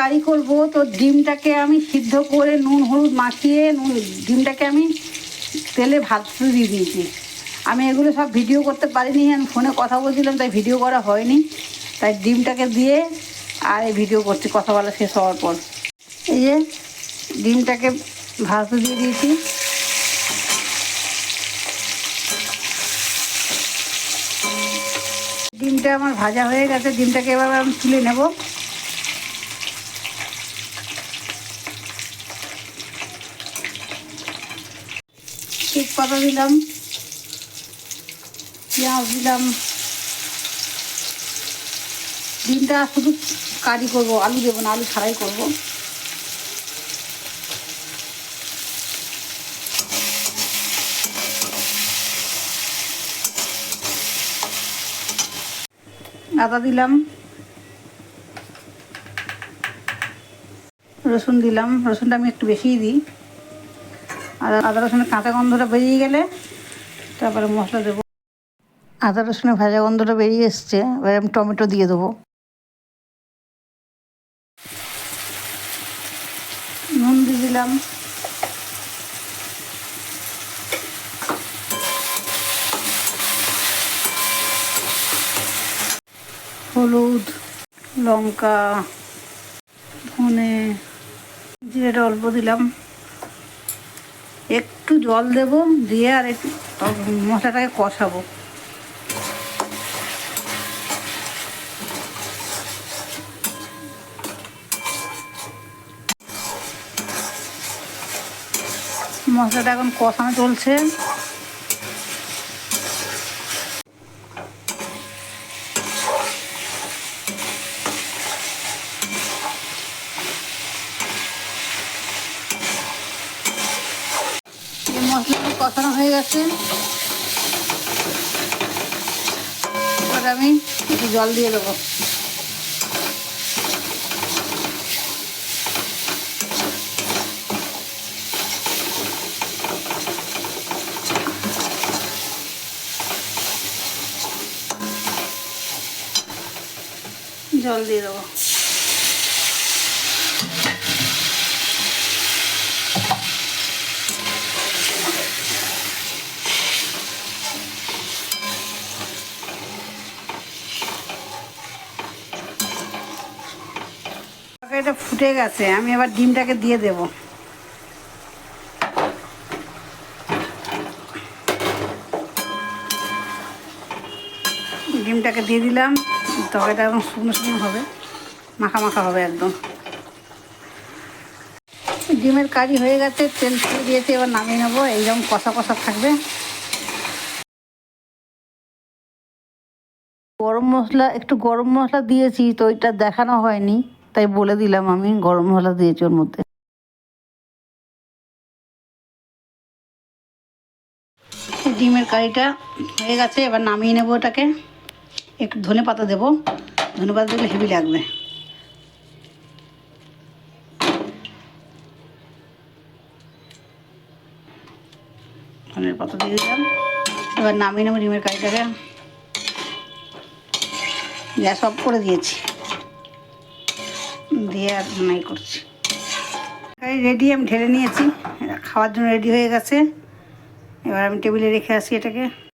কারি করব, তো ডিমটাকে আমি সিদ্ধ করে নুন, হলুদ মাখিয়ে নুন, ডিমটাকে আমি তেলে ভাজতে দিয়ে দিয়েছি। আমি এগুলো সব ভিডিও করতে পারিনি, আমি ফোনে কথা বলছিলাম, তাই ভিডিও করা হয়নি। তাই ডিমটাকে দিয়ে আর এই ভিডিও করছি, কথা বলা শেষ হওয়ার পর। এই যে ডিমটাকে ভাজতে দিয়ে দিয়েছি। ডিমটা আমার ভাজা হয়ে গেছে, ডিমটাকে এবার আমি তুলে নেব। তেজপাতা দিলাম, পেঁয়াজ দিলাম। ডিমটা শুধু কারি করব, আলু দেবো না, আলু ছাড়াই করব। আদা দিলাম। রসুন দিলাম, রসুনটা আমি একটু বেশিই দিই। আদা আদা রসুনের কাঁচা গন্ধটা বেরিয়ে গেলে তারপরে মশলা দেবো। আদা রসুনের ভাজা গন্ধটা বেরিয়ে এসছে, এবার আমি টমেটো দিয়ে দেবো। নুন দিয়ে দিলাম। হলুদ, লঙ্কা, ধনে জিরেটা অল্প দিলাম। একটু জল দেব দিয়ে আর একটু মশলাটাকে কষাবো। মশলাটা এখন কষানো চলছে। মশলাটা কষানো হয়ে গেছে। এবার আমি একটু জল দিয়ে দেবো। জল দিয়ে দেবো। এটা ফুটে গেছে, আমি এবার ডিমটাকে দিয়ে দেব। ডিমটাকে দিয়ে দিলাম, তরকারিটা একদম শুকনো শুকনো হবে, মাখা মাখা হবে একদম। ডিমের কারি হয়ে গেছে, তেল ছেড়ে দিয়েছে, এবার নামিয়ে নেব, এইরকম কষা কষা থাকবে। গরম মশলা, একটু গরম মশলা দিয়েছি, তো ওইটা দেখানো হয়নি। তাই বলে দিলাম আমি গরম মশলা দিয়েছি ওর মধ্যে। ডিমের কারিটা হয়ে গেছে, এবার নামিয়ে নেব ওটাকে। একটু ধনে পাতা দেবো, ধনে পাতা দিলে হেভি লাগবে। ধনের পাতা দিয়ে দিলাম। এবার নামিয়ে নেব ডিমের কারিটাকে। গ্যাস অফ করে দিয়েছি। দিয়ে আর নাই করছি। রেডি আমি ঢেলে নিয়েছি। খাওয়ার জন্য রেডি হয়ে গেছে। এবার আমি টেবিলে রেখে আসি এটাকে।